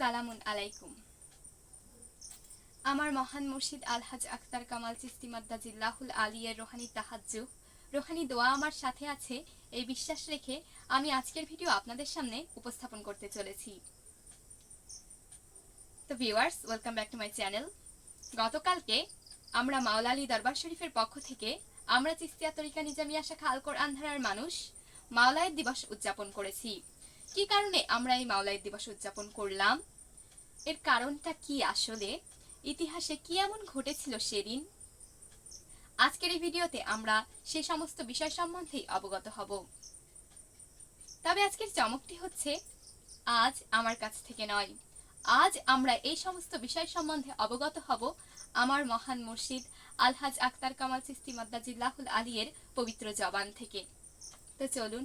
সালামুন আলাইকুম। আমার মহান মুর্শিদ আলহাজ আখতার কামাল চিস্তি মাদ্দাজিল্লাহুল আলিয়ের রোহানি তাহাজ্জু রোহানি দোয়া আমার সাথে আছে, এই বিশ্বাস রেখে আমি আজকের ভিডিও আপনাদের সামনে উপস্থাপন করতে চলেছি। তো viewers welcome back to my channel গতকালকে আমরা মাওলা আলী দরবার শরীফের পক্ষ থেকে আমরা চিস্তিয়া তরিকা নিজামিয়া শাখা আল কোরআন ধারার মানুষ মাওলায়ের দিবস উদযাপন করেছি। কি কারণে আমরা এই মাওলায়ের দিবস উদযাপন করলাম? এর কারণটা কি আসলে? ইতিহাসে কি এমন ঘটেছিল সেদিন? আজকের এই ভিডিওতে আমরা সে সমস্ত বিষয় সম্বন্ধেই অবগত হব। তবে আজকের চমকটি হচ্ছে, আজ আমার কাছ থেকে নয়। আজ আমরা এই সমস্ত বিষয় সম্বন্ধে অবগত হব আমার মহান মুর্শিদ আলহাজ আক্তার কামাল সিস্তি মাদ্দাজিল্লাহুল আলিয়ের পবিত্র জবান থেকে। তো চলুন।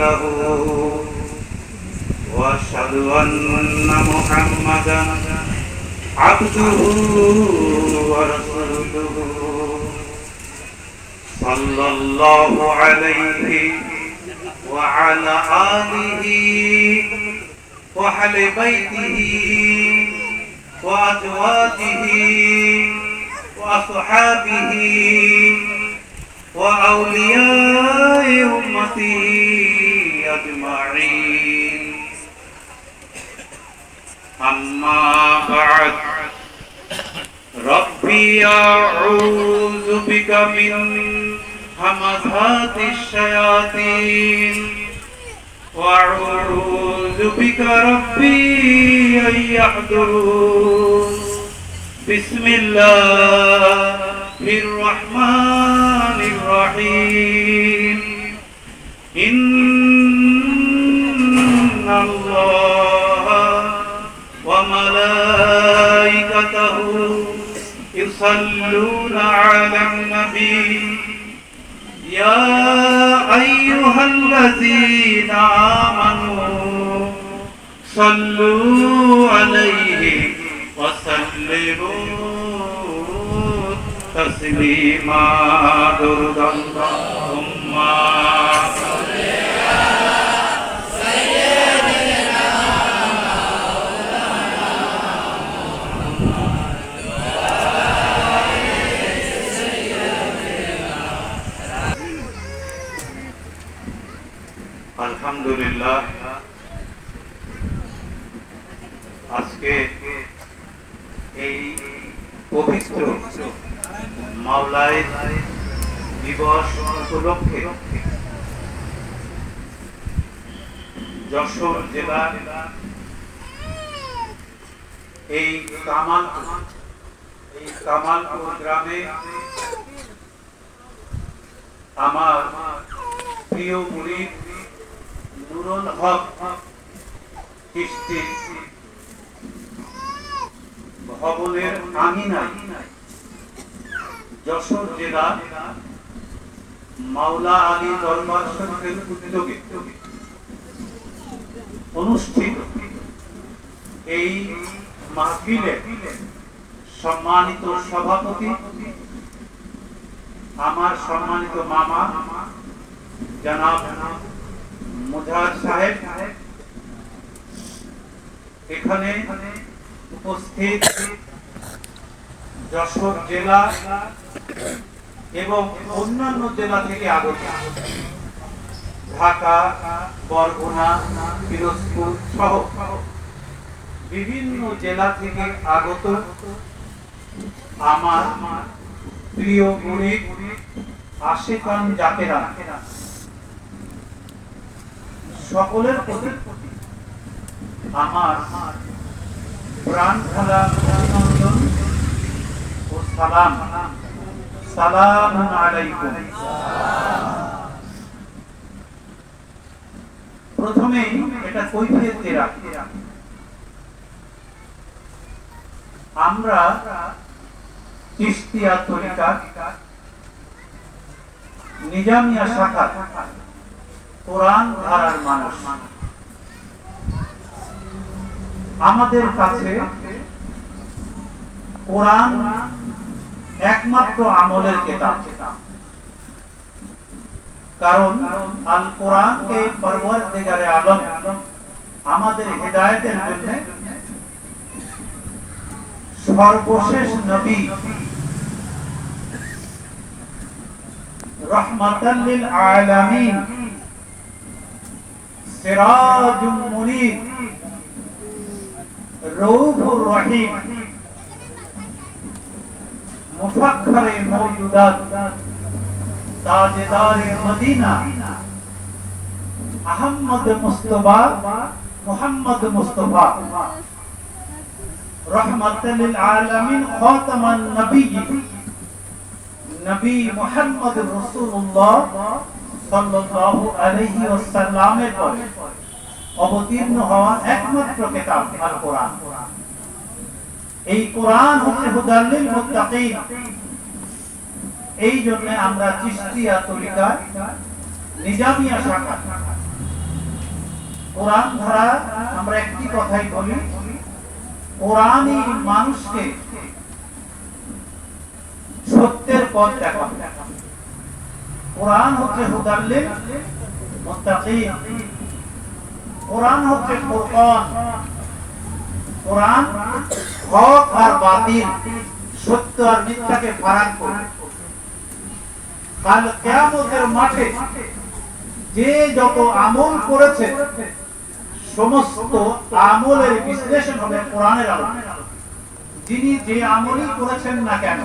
له وأشهد أن محمدا عبده ورسوله. صلى الله عليه وعلى آله وأهل بيته وأزواجه وأصحابه وأولياء أمته. أجمعين أما بعد ربي أعوذ بك من همزات الشياطين وأعوذ بك ربي أن يحضرون بسم الله الرحمن الرحيم وملائكته يصلون على النبي يا أيها الذين آمنوا صلوا عليه وسلموا تسليما درد اللهم আলহামদুলিল্লাহ। আজকে এই পবিত্র মাওলাই দিবস উপলক্ষে যশোর এই কামাল এই কামালপুর গ্রামে আমার প্রিয় মুরিদ হক যশোর জেলা মাওলা আলী দরবার শরীফের উদ্যোগে অনুষ্ঠিত এই মাহফিলে সম্মানিত সভাপতি, আমার সম্মানিত মামা, জনাব সাহেব এখানে উপস্থিত যশোর জেলা এবং অন্যান্য জেলা থেকে আগত ঢাকা, বরগুনা, পিরোজপুর সহ বিভিন্ন জেলা থেকে আগত আমার প্রিয় গরিব আশেকান জাকেরা সকলের প্রতি আমার প্রাণ খেলা অভিনন্দন ও সালাম। সালাম আলাইকুম। প্রথমেই এটা কৈফিয়ত দেয়া আমরা চিশতিয়া তরিকা নিজামিয়া শাখা কোরআন ধারার মানুষ। আমাদের কাছে কোরআন একমাত্র আমলের কেতাব। কারণ আল আলম আমাদের হেদায়েতের জন্য সর্বশেষ নবী রহমাতাল লিল আলামিন সিরাজুম মুনির রউফুর রহিম মুফাখরে মওজুদাত তাজদার মদিনা আহমদ মুস্তফা মুহাম্মদ সাল্লাল্লাহু এই জন্য আমরা নিজামিয়া শাখা। কোরআন ধারা আমরা একটি কথাই বলি, কোরআনই মানুষকে সত্যের পথ দেখাবে। কোরআন হচ্ছে হুদাল্লিল মুত্তাকিন। কোরআন হচ্ছে ফুরকান কোরআন হক আর বাতিল, সত্য আর মিথ্যাকে ফারাক করে। কাল কিয়ামতের মাঠে যে যত আমল করেছে, সমস্ত আমলের বিশ্লেষণ হবে কোরআনের আলোকে। যিনি যে আমলই করেছেন না কেন,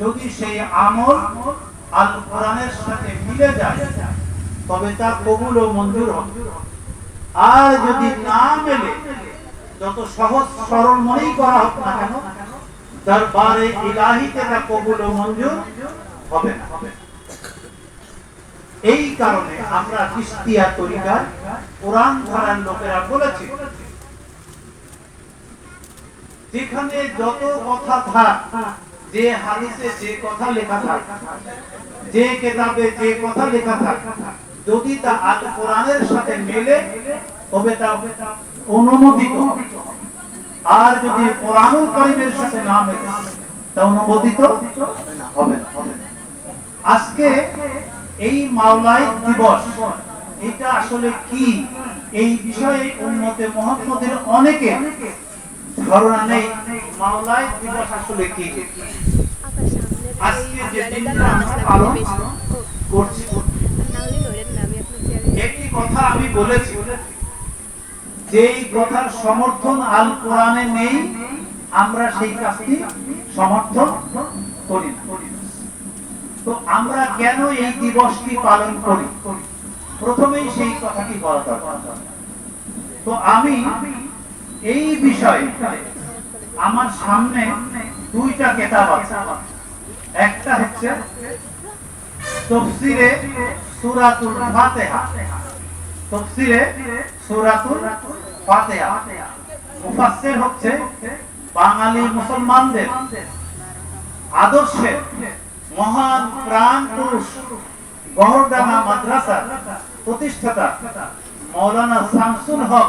যদি সেই আমল আল কোরআনের সাথে মিলে যায়, তবে তা কবুল ও মঞ্জুর হবে। আর যদি না মেলে, যত সহজ সরল মনেই করা হোক না কেন, দরবারে ইলাহিতে তা কবুল ও মঞ্জুর হবে না। এই কারণে আমরা কিস্তিয়া তরিকার কোরআন ধারার লোকেরা বলেছি, যেখানে যত কথা থাক যে হাদিসে যে কথা লেখা থাক, যে কেতাবে যে কথা লেখা থাক, যদি তা আল কোরআনের সাথে মেলে, তবে তা অনুমোদিত আর যদি কোরআনুল কারিমের সাথে না মেলে, তা অনুমোদিত হবে না। আজকে এই মাওলাই দিবস, এটা আসলে কি? এই বিষয়ে উন্নতে মোহাম্মদের অনেকে ধারণা নেই মাওলাই দিবস আসলে কি? আজকে যে দিনটা আমরা পালন করছি, একটি কথা আমি বলেছি, যেই কথার সমর্থন আল কোরআনে নেই, আমরা সেই কাজটি সমর্থন করি তো আমরা কেন এই দিবসটি পালন করি? প্রথমেই সেই কথাটি বলা দরকার। তো আমি এই বিষয়ে আমার সামনে দুইটা কেতাব আছে। একটা হচ্ছে তফসিরে সূরাতুল ফাতিহা। তফসিরে সূরাতুল ফাতিহা। মুফাসসির হচ্ছে বাঙালি মুসলমানদের আদর্শে মহান প্রাণ পুরুষ গহরডাঙ্গা মাদ্রাসার প্রতিষ্ঠাতা মৌলানা শামসুল হক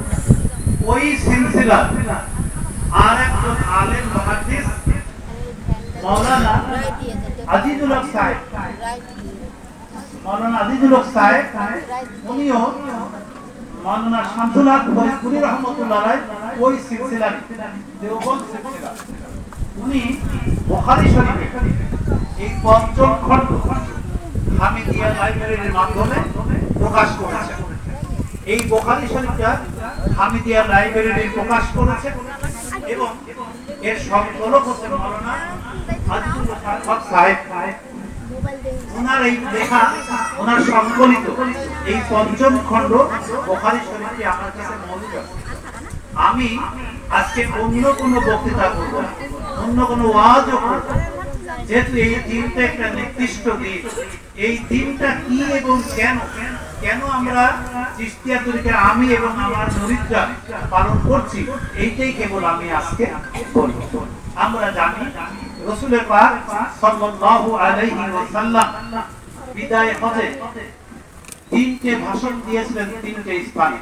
ওই সিলসিলা। আর একজন আলেম মহাদিস মৌলানা আজিজুল হক সাহেব। মৌলানা আজিজুল হক সাহেব, উনিও মৌলানা শামসুল হক ফরিদপুরি রহমতুল্লাহ ওই সিলসিলার দেওবন্দ সিলসিলা। উনি বুখারী শরীফে এই পঞ্চম খণ্ড হামিদিয়া লাইব্রেরির মাধ্যমে প্রকাশ করেছেন। এই বোখারি শরীফটা হামিদিয়া লাইব্রেরি প্রকাশ করেছে এবং এর সংকলক হচ্ছেন মৌলানা সাহেব ওনার এই লেখা, ওনার সংকলিত এই পঞ্চম খণ্ড বোখারি শরীফটি আমার কাছে মৌলিক আমি আজকে অন্য কোনো বক্তৃতা করব অন্য কোনো ওয়াজও করব। যেহেতু এই দিনটা একটা নির্দিষ্ট দিন, এই দিনটা কি এবং কেন কেন আমরা চিস্তিয়া তরিকা আমি এবং আমার মুরিদরা পালন করছি? এইটাই কেবল আমি আজকে বলব। আমরা জানি রসুলের পাক সাল্লাল্লাহু আলাইহি ওয়াসাল্লাম বিদায় হজে তিনটে ভাষণ দিয়েছিলেন, তিনটে স্থানে।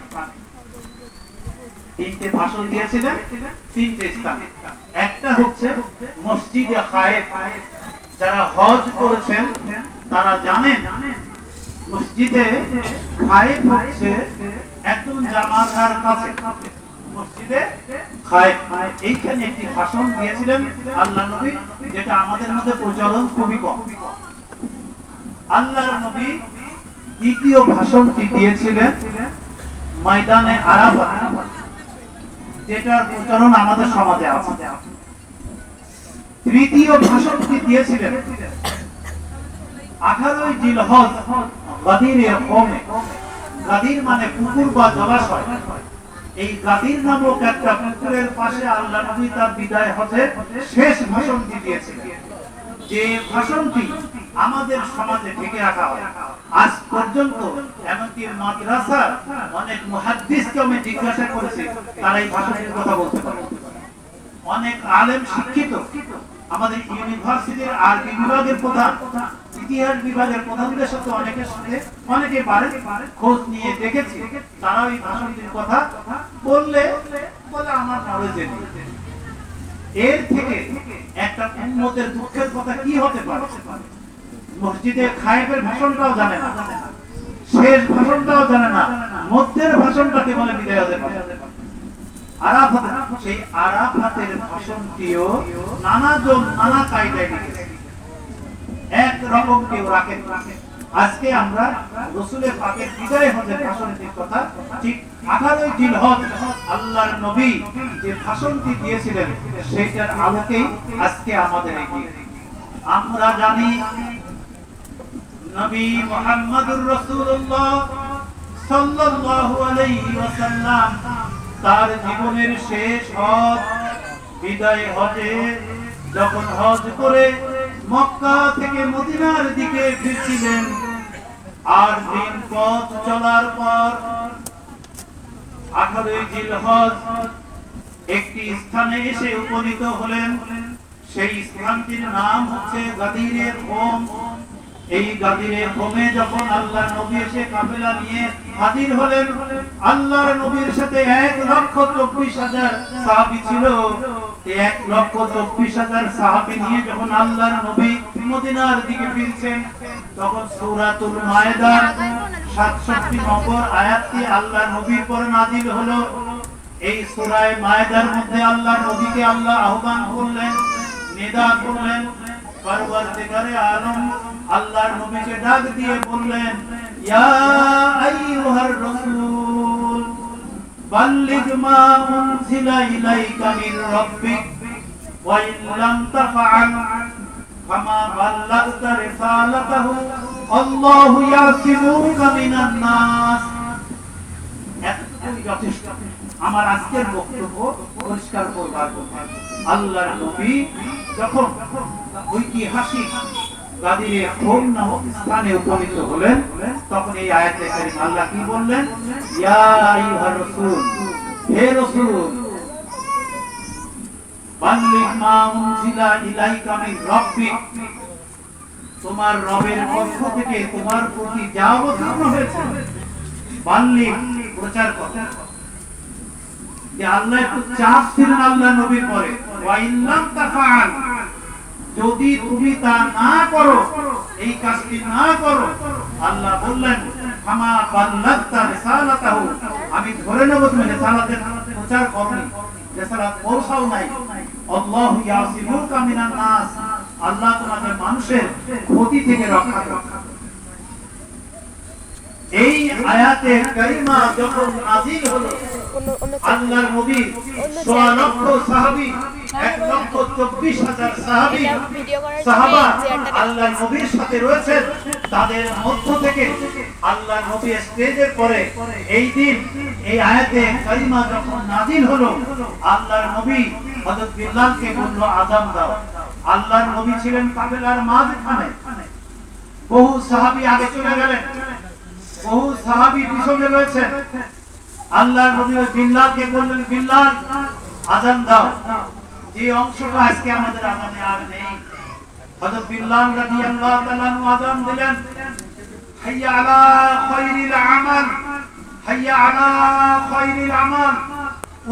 তিনটে ভাষণ দিয়েছিলেন, তিনটে স্থানে। একটা হচ্ছে মসজিদে খায়েফ। যারা হজ করেছেন, তারা জানেন মসজিদে খায়েফ হচ্ছে একজন জামাতার কাছে মসজিদে খায়েফ এইখানে একটি ভাষণ দিয়েছিলেন আল্লাহ নবী, যেটা আমাদের মধ্যে প্রচলন খুবই কম। আল্লাহর নবী দ্বিতীয় ভাষণটি দিয়েছিলেন ময়দানে আরাফাত, যেটার প্রচলন আমাদের সমাজে আছে। তৃতীয় ভাষণটি দিয়েছিলেন আঠারোই জিলহজ গাদির মানে পুকুর বা জলাশয়। এই গাদির নামক একটা পুকুরের পাশে আল্লাহ নবী তার বিদায় হজে শেষ ভাষণটি দিয়েছিলেন। যে ভাষণটি আমাদের সমাজে ঢেকে রাখা হয়। আজ পর্যন্ত এমনকি মাদ্রাসার অনেক মুহাদ্দিসকে আমি জিজ্ঞাসা করেছি, তারা এই ভাষণের কথা বলতে পারে। অনেক আলেম শিক্ষিত আমাদের ইউনিভার্সিটির আরবি বিভাগের প্রধান, ইতিহাস বিভাগের প্রধানদের সাথে অনেকের সাথে অনেকে পারে খোঁজ নিয়ে দেখেছি। তারা ওই ভাষণটির কথা বললে, বলে আমার নলেজে নেই। এর থেকে একটা উন্মতের দুঃখের কথা কি হতে পারে? মসজিদে খায়েবের ভাষণটাও জানে না, শেষ ভাষণটাও জানে না, মধ্যের ভাষণটাকে বলে বিদায় হতে পারে। আজকে আল্লাহর নবী যে ভাষণটি দিয়েছিলেন, সেইটার আলোকেই আজকে আমাদের এগিয়ে। আমরা জানি নবী মুহাম্মদুর রাসূলুল্লাহ সাল্লাল্লাহু আলাইহি ওয়াসাল্লাম তার জীবনের শেষ হজ বিদায় হজে যখন হজ করে মক্কা থেকে মদিনার দিকে ফিরছিলেন আর দিন পথ চলার পর একটি স্থানে এসে উপনীত হলেন। সেই স্থানটির নাম হচ্ছে গাদিরের হোম। এই গাদিরের হোমে যখন আল্লাহ নবী এসে কাফেলা নিয়ে হাজির হলেন, আল্লাহর নবীর সাথে এক লক্ষ চব্বিশ হাজার সাহাবি ছিল। এক লক্ষ চব্বিশ হাজার সাহাবি নিয়ে যখন আল্লাহর নবী মদিনার দিকে ফিরছেন, তখন সূরাতুল মায়েদার সাতষট্টি নম্বর আয়াতটি আল্লাহ নবীর পর নাজিল হলো। এই সূরায় মায়েদার মধ্যে আল্লাহ নবীকে আল্লাহ আহ্বান করলেন, নিদা করলেন পরবর্তীকারে আলম আল্লাহর নবীকে ডাক দিয়ে বললেন, ইয়া আইয়ুহার রাসূল, বাল্লিগ মা উনজিলা ইলাইকা মির রাব্বিক, ওয়া ইন লাম তাফআল, ফামা বাল্লাগতা রিসালাতাহু, আল্লাহু ইয়াসিমুকা মিনান নাস। আমার আজকের বক্তব্য পরিষ্কার করবার আল্লাহর নবী যখন ঐতিহাসিক গাদিরে নামক স্থানে উপনীত হলেন, তখন এই আয়াতে আল্লাহ কি বললেন? হে বাল্লিগ মা উনজিলা ইলাইকা মিন তোমার রবের পক্ষ থেকে তোমার প্রতি যা অবতীর্ণ হয়েছে বাল্লি প্রচার কর। যে আল্লাহ একটু চাপ ছিলেন আল্লাহ নবীর পরে তাফাল যদি তুমি তা না করো, এই কাজটি না করো, আল্লাহ বললেন আমা ধরে নেব তুমি প্রচার মানুষের থেকে এই কারিমা যখন নাযিল হলো আল্লাহর নবী সোয়া লক্ষ সাহাবী এক লক্ষ চব্বিশ হাজার সাহাবী সাহাবা আল্লাহর নবীর সাথে রয়েছেন। তাদের মধ্য থেকে আল্লাহর নবী স্টেজের পরে এই দিন এই আয়াতে যখন নাজিল হলো আল্লাহর নবী হযরত বিল্লালকে বলল আযান দাও। আল্লাহর নবী ছিলেন কাফেলার মাঝখানে। বহু সাহাবী আগে চলে গেলেন। বহু সাহাবী পিছনে রয়েছেন। আল্লাহর নবী ওই বিল্লালকে বললেন, বিল্লাল, আজান দাও। যে অংশটা আজকে আমাদের আজানে আর নেই। হযরত বিল্লাল রাদিয়াল্লাহু তাআলা আনহু আজান দিলেন, হাইয়া আলা খায়রিল আমাল, হাইয়া আলা খায়রিল আমাল,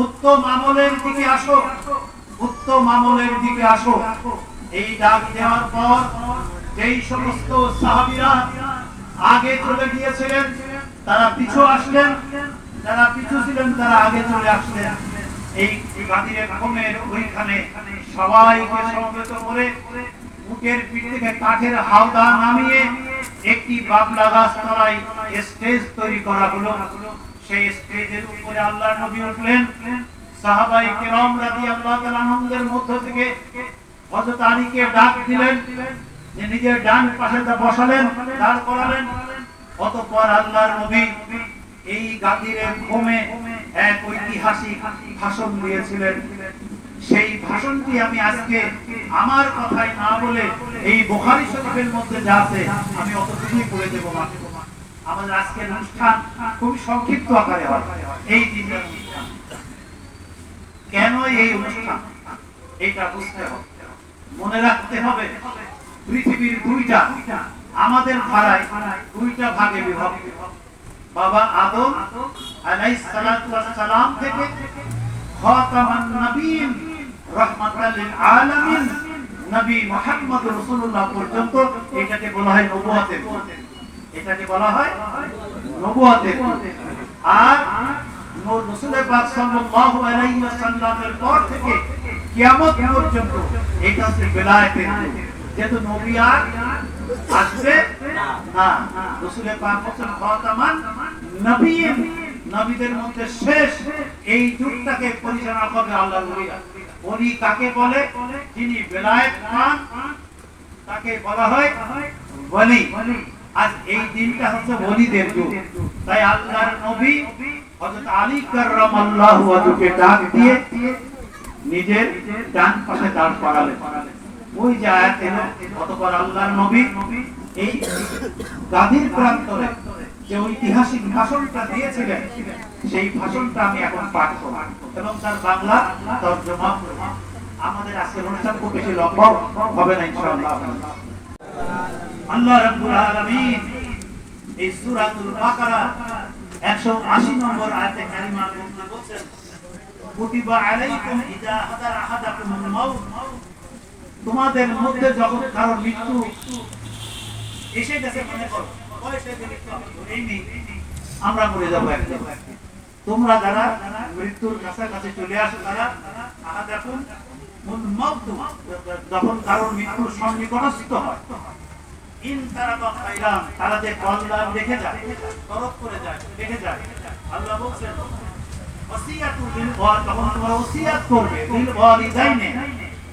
উত্তম আমলের দিকে আসো, উত্তম আমলের দিকে আসো। এই ডাক দেওয়ার পর যেই সমস্ত সাহাবীরা আগে চলে গিয়েছিলেন, তারা পিছু আসলেন। যারা পিছু ছিলেন, তারা আগে চলে আসলেন। এই গাদিরের কমের ওইখানে সবাইকে সমবেত করে বুকের পিঠ থেকে কাঠের হাওদা নামিয়ে একটি বাবলা গাছ তলায় স্টেজ তৈরি করা হলো। সেই স্টেজের উপরে আল্লাহ নবী উঠলেন। সাহাবাই কেরাম রাদিয়াল্লাহু তাআলা আনন্দের মধ্য থেকে হযরত আলীকে ডাক দিলেন যে নিজের ডান পাশে বসালেন, দাঁড় করালেন। অতঃপর আল্লাহর নবী এই গাদিরের ঘুমে এক ঐতিহাসিক ভাষণ দিয়েছিলেন। সেই ভাষণটি আমি আজকে আমার কথাই না বলে এই বোখারি শরীফের মধ্যে যা আছে, আমি অতটুকুই পড়ে দেবো আমাদের আজকের অনুষ্ঠান খুব সংক্ষিপ্ত আকারে হয়। এই অনুষ্ঠান। কেন এই অনুষ্ঠান? এটা বুঝতে হবে। মনে রাখতে হবে, পৃথিবীর দুইটা, আমাদের ধারায় দুইটা ভাগে বিভক্ত। বাবা আদম আলাইহিস সালাতু ওয়াস সালাম থেকে খাতামান নবীন রাহমাতাল লিল আলামিন নবী মুহাম্মদ রাসূলুল্লাহ পর্যন্ত এটাকে বলা হয় নবুয়তের এটাকে বলা হয় নবুয়তের আর রাসূল পাক সাল্লাল্লাহু আলাইহি ওয়াসাল্লামের পর থেকে কিয়ামত পর্যন্ত এটা হচ্ছে বেলায়েতের যেহেতু নবী আর আসবে না। রসুল পাক হচ্ছেন খাতামান নবীদের মধ্যে শেষ এই যুগটাকে পরিচালনা করবে আল্লাহ ওলি। কাকে বলে? যিনি তাকে বলা হয় আজ এই দিনটা হচ্ছে ওলিদের যুগ। তাই আল্লাহর নবী হযরত আলী কাররামাল্লাহু ওয়াজহুকে ডাক দিয়ে নিজের ডান পাশে দাঁড় করালেন। ওই যে আয়াত অতঃপর আল্লাহর নবী এই গাদির প্রান্তরে যে ঐতিহাসিক ভাষণটা দিয়েছিলেন, সেই ভাষণটা আমি এখন পাঠ করব। এবং তার বাংলা তর্জমা করব আমাদের আজকের অনুষ্ঠান খুব বেশি লম্বা হবে না, ইনশাআল্লাহ। আল্লাহ রাব্বুল আলামিন এই সূরাতুল বাকারা 180 নম্বর আয়াতে মধ্যে বলছেন কুতিবা আলাইকুম ইযা হাদারা আহাদাকুমুল মাউত তোমাদের মধ্যে যখন কারও মৃত্যু এসে গেছে, মনে করো আমরা মরে যাব তোমরা যারা মৃত্যুর কাছাকাছি চলে আসো, তারা আহা দেখুন যখন কারোর মৃত্যুর সন্নিকটস্থ হয় তারা তারা যে যায় তরফ করে যায় যায়। আল্লাহ বলছেন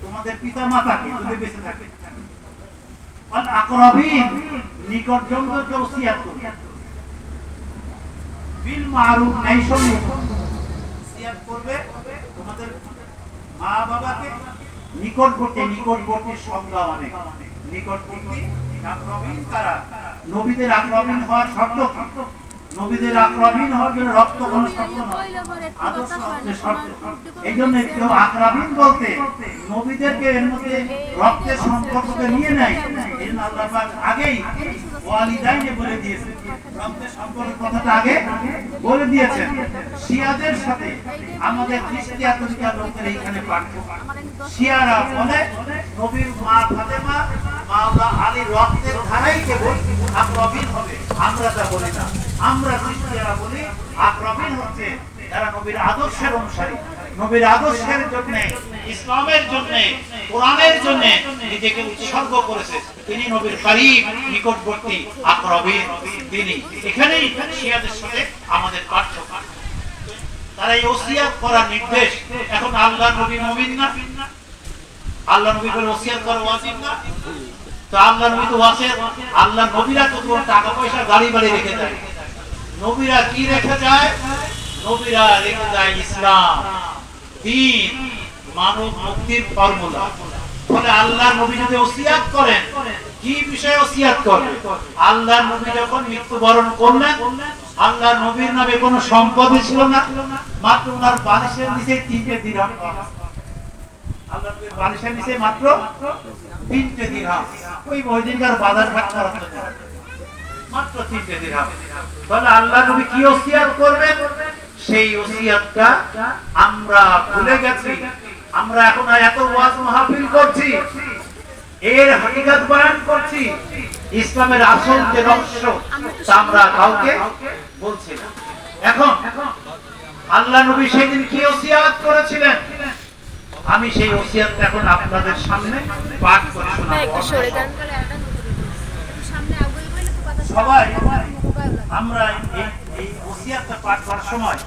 তোমাদের পিতা মাতাকে যদি বেঁচে থাকে। আর আকরাবিন নিকটজনকে ওসিয়াত করবে বিল মারুফ ন্যায়সঙ্গত ওসিয়াত করবে তোমাদের মা বাবাকে। নিকটবর্তী নিকটবর্তী সংজ্ঞা অনেক। কারা? নবীদের আকরাবিন হওয়ার শর্ত নবীদের হওয়ার জন্য রক্ত কোনো শর্ত নয় আদর্শ হচ্ছে শর্ত। এই জন্য কেউ আক্রামীন বলতে নবীদেরকে এর মধ্যে রক্তের সম্পর্ককে নিয়ে নেয়। এই আগেই ওয়ালিদাইনে বলে দিয়েছেন। রক্তের সম্পর্ক কথাটা আগে বলে দিয়েছেন। শিয়াদের সাথে আমাদের খ্রিস্টিয়া তরিকার লোকের এইখানে পার্থক্য। শিয়ারা বলে, নবীর মা ফাতেমা মাওলা আলীর রক্তের ধারাই কেবল আক্রমণ হবে। আমরা তা বলি না। আমরা খ্রিস্টিয়ারা বলি আক্রমণ হচ্ছে যারা নবীর আদর্শের অনুসারী। নবীর আদর্শের জন্য, ইসলামের জন্য, কোরআনের জন্য নিজেকে উৎসর্গ করেছে। তিনি নবীর কারিব নিকটবর্তী আক্রমণ। তিনি এখানেই শিয়াদের সাথে আমাদের পার্থক্য। তারা এই ওসিয়াত করার নির্দেশ। এখন আল্লাহ নবী মুমিন না? আল্লাহ নবী বলে ওসিয়াত করা ওয়াজিব না? তো আল্লাহ নবী তো ওয়াসিয়াত আল্লাহ নবীরা তো টাকা পয়সা গাড়ি বাড়ি রেখে যায় নবীরা কি রেখে যায়? নবীরা রেখে যায় ইসলাম, দিন, মানব মুক্তির ফর্মুলা। ফলে আল্লাহ নবী যদি ওসিয়াত করেন, কি বিষয়ে ওসিয়াত করবে? আল্লাহ নবী যখন মৃত্যুবরণ করলেন আল্লাহ নবীর নামে কোনো সম্পদই ছিল না। মাত্র ওনার বালিশের নিচে তিনটে দিরহাম আল্লাহ বালিশের নিচে মাত্র তিনটে দিরহাম ওই মহিদিনকার বাজার ঘাট করার তাহলে আল্লাহ নবী কি ওসিয়াত করবেন? সেই ওসিয়াতটা আমরা ভুলে গেছি। আমরা এখন এত ওয়াজ মাহফিল করছি। এর হাকিকাত বয়ান করছি। ইসলামের আসল যে রহস্য, তা আমরা কাউকে বলছি না। এখন আল্লাহ নবী সেদিন কি ওসিয়াত করেছিলেন? আমি সেই ওসিয়াতটা এখন আপনাদের সামনে পাঠ করে শোনাবো। সবাই, আমরা এই ওসিয়াতটা পাঠ করার সময়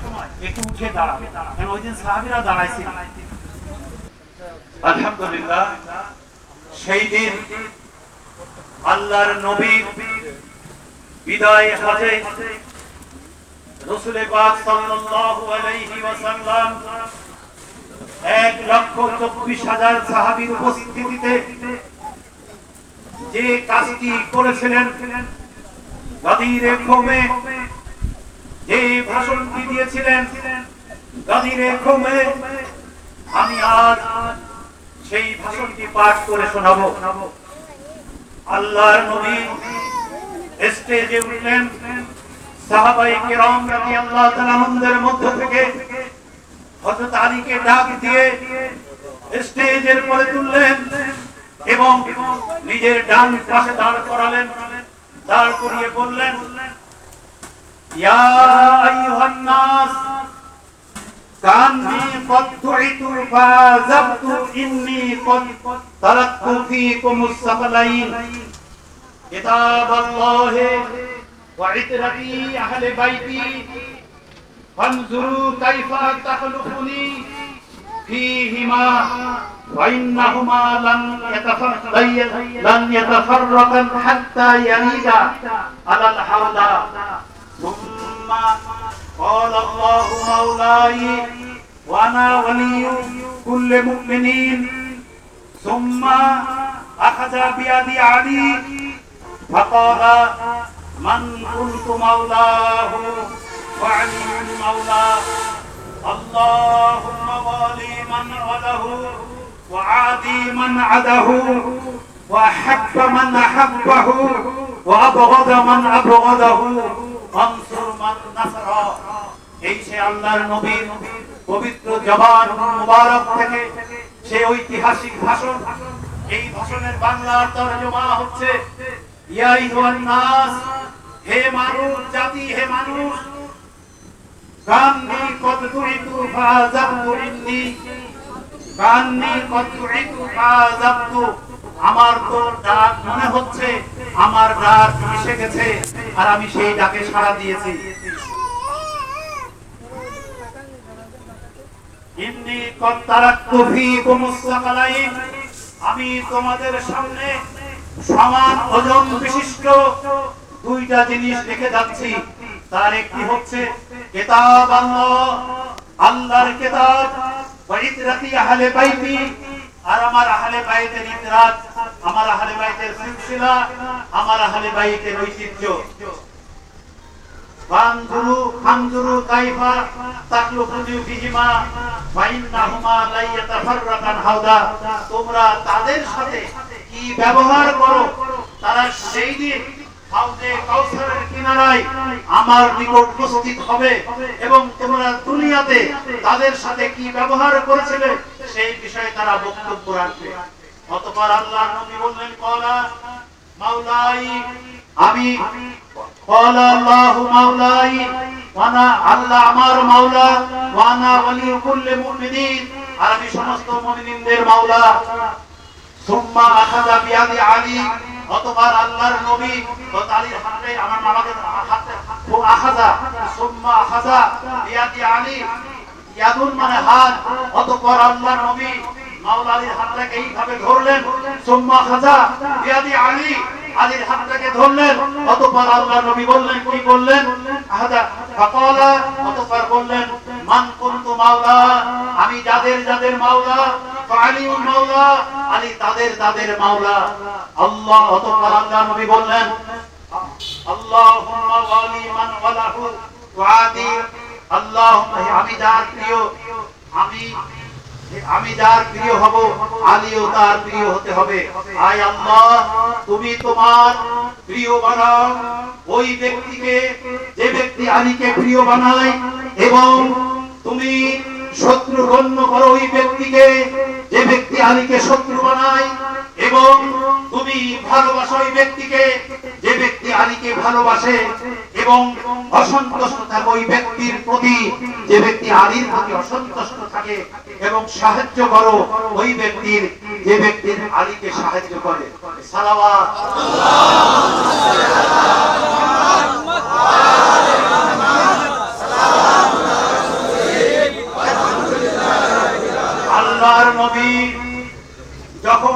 একটু উঠে দাঁড়াবো। ওই দিন সাহাবীরা দাঁড়াইছিল। আলহামদুলিল্লাহ, সেই দিন আল্লাহর নবীর বিদায় হজে রসুলে পাক সাল্লাল্লাহু আলাইহি ওয়াসাল্লাম এক লক্ষ চব্বিশ হাজার সাহাবীর উপস্থিতিতে যে কাজটি করেছিলেন গাদিরে কমে যে ভাষণটি দিয়েছিলেন গাদিরে কমে আমি আজ সেই ভাষণটি পাঠ করে শোনাবো। আল্লাহর নবী স্টেজে উঠলেন। সাহাবাই কেরাম রাদিয়াল্লাহু তাআলা আনহুদের মধ্য থেকে হযরত আলীকে ডাক দিয়ে স্টেজের পরে তুললেন এবং নিজের ডান পাশে দাঁড় করালেন। দাঁড় করিয়ে বললেন ইয়া আইয়ুহান নাস কান্নি قد دعيت فازبت إني قد تركت فيكم الثقلين كتاب الله وعترتي أهل بيتي فانظروا كيف تخلقني فيهما وإنهما لن يتفرقا لن يتفرقا حتى يريدا على الحوض ثم قال الله مولاي وانا ولي كل مؤمنين ثم اخذ بيد علي فقال من قلت مولاه وعلي مولاه اللهم والي من وله وعادي من عده واحب من احبه وابغض من ابغضه وانصر من نصره এই সে আল্লাহর নবীর পবিত্র জবান মুবারক থেকে সে ঐতিহাসিক ভাষণ এই ভাষণের বাংলা তরজমা হচ্ছে ইয়া আইয়ুহান নাস হে মানুষ জাতি হে মানুষ কান্নি কদ তুইতু ফাযাবতু ইন্নি কদ তুইতু ফাযাবতু আমার তো ডাক মনে হচ্ছে, আমার ডাক এসে গেছে, আর আমি সেই ডাকে সাড়া দিয়েছি। ইন্নি কদ তারাক্তু সাকালাইন আমি তোমাদের সামনে সমান ওজন বিশিষ্ট দুইটা জিনিস রেখে যাচ্ছি। তার একটি হচ্ছে? আল্লাহর আহলে বাইতি। আর আমার আহলে বাইতের আমার আহলে বাইতের সিলসিলা, আমার আহলে বাইতের ঐতিহ্য। ফানজুরু কাইফা ফাইন্নাহুমা তোমরা তাদের সাথে কি ব্যবহার করো? তারা সেই দিন আমার নিকট উপস্থিত হবে এবং তোমরা দুনিয়াতে তাদের সাথে কি ব্যবহার করেছিলে সেই বিষয়ে তারা বক্তব্য রাখবে। অতঃপর আল্লাহ নবী বললেন, কলা মাওলাই, আমি কলা আল্লাহু মাওলাই, ওয়ানা আল্লাহ আমার মাওলা, ওয়ানা ওয়ালি কুল্লি মুমিনিন। আর আমি সমস্ত মুমিনদের মাওলা। সুম্মা আখাযা বিয়াদি আলী অতঃপর আল্লাহর নবী তালির হাতে আমার মামাকে হাতে ও আখাযা সুম্মা আখাযা ইয়াদি আলী, ইয়াদুন মানে হাত, অতপর আল্লাহর নবী মাওলা আলীর হাতটাকে এইভাবে ধরলেন, সুম্মা খাজা ইয়াদি আলী আলীর হাতটাকে ধরলেন, অতঃপর আল্লাহ নবী বললেন, কি বললেন আহাদা, ফাকালা, অতঃপর বললেন, মান কুনতু মাওলা, আমি যাদের যাদের মাওলা, ফাআলিউল মাওলা, আলী তাদের তাদের মাওলা। আল্লাহ, অতঃপর আল্লাহ নবী বললেন, আল্লাহুম্মা ওয়ালি মান ওয়ালাহু, ওয়াদি, আল্লাহুম্মা, আমি যার প্রিয়, আমি আমি যার প্রিয় হব আলীও তার প্রিয় হতে হবে। আয় আল্লাহ, তুমি তোমার প্রিয় বানাও। ওই ব্যক্তিকে, যে ব্যক্তি আলীকে প্রিয় বানায় এবং তুমি শত্রু গণ্য করো ওই ব্যক্তিকে, যে ব্যক্তি আলীকে শত্রু বানায় এবং তুমি ভালোবাসো ওই ব্যক্তিকে, যে ব্যক্তি আলীকে ভালোবাসে এবং অসন্তুষ্ট থাকে ওই ব্যক্তির প্রতি, যে ব্যক্তি আলীর প্রতি অসন্তুষ্ট থাকে এবং সাহায্য করো ওই ব্যক্তির, যে ব্যক্তির আলীকে সাহায্য করে। সালাওয়াত আল্লাহর নবী যখন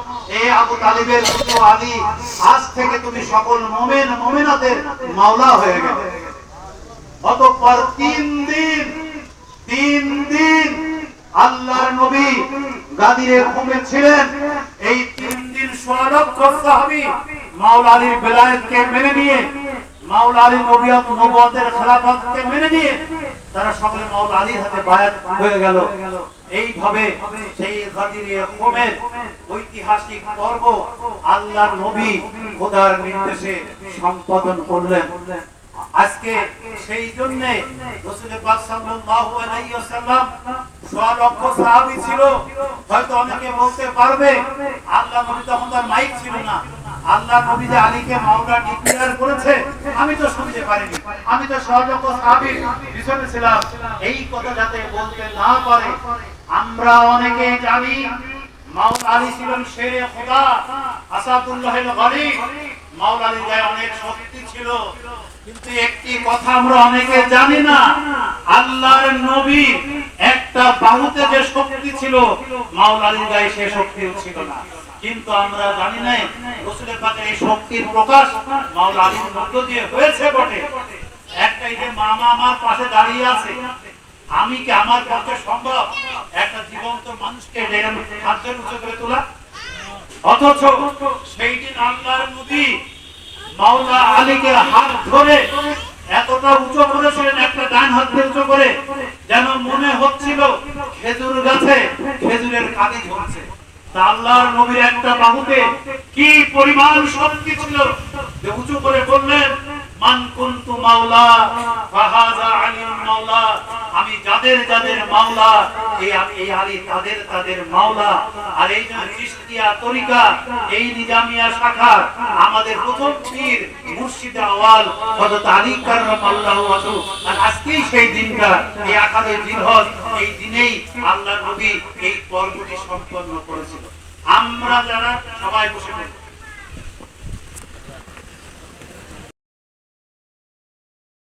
ঘুমেছিলেন এই তিন দিন সোয়া লক্ষ সাহাবী মাওলা আলীর বেলায়েতকে মেনে নিয়ে, মাওলা আলী নবিয়ত নবুয়তের খেলাফতকে মেনে নিয়ে তারা সকলে মাওলা আলীর হাতে বায়াত হয়ে গেল। এইভাবে সেই ঘুমের ঐতিহাসিক পর্ব আল্লাহর নবী খোদার নির্দেশে সম্পাদন করলেন। আজকে সেই জন্য হয়তো অনেকে বলতে পারবে আল্লাহ মাইক ছিল না। আল্লাহ করেছে, আমি তো শুনতে পারিনি। আমি তো লক্ষ সাহাবীর পিছনে ছিলাম। এই কথা যাতে বলতে না পারে আমরা অনেকে জানি কিন্তু আমরা জানি না, আল্লাহর নবী একটা বাহুতে যে শক্তি ছিল, মাওলা আলীর গায়ে সে শক্তিও ছিল না। কিন্তু আমরা জানি না, রসুলের পাকে এই শক্তির প্রকাশ মাওলা আলীর মধ্য দিয়ে হয়েছে বটে। একটা এই যে মামা আমার পাশে দাঁড়িয়ে আছে, আমি কি আমার পক্ষে সম্ভব? এতটা উঁচু করেছিলেন, একটা ডান হাত উঁচু করে, যেন মনে হচ্ছিল খেজুর গাছে খেজুরের কাঁদি ঝরছে। আল্লাহর নবীর একটা বাহুতে কি পরিমাণ শক্তি ছিল যে উঁচু করে বললেন আমি যাদের যাদের মাওলা, এই আলী তাদের তাদের মাওলা। আর এই তরিকা, এই নিজামিয়া শাখা, আমাদের প্রথম পীর মুর্শিদ আওয়াল আজকেই সেই দিনটা, এই এই দিনেই আল্লাহ এই সম্পন্ন করেছিল। আমরা যারা সবাই বসে পড়ি।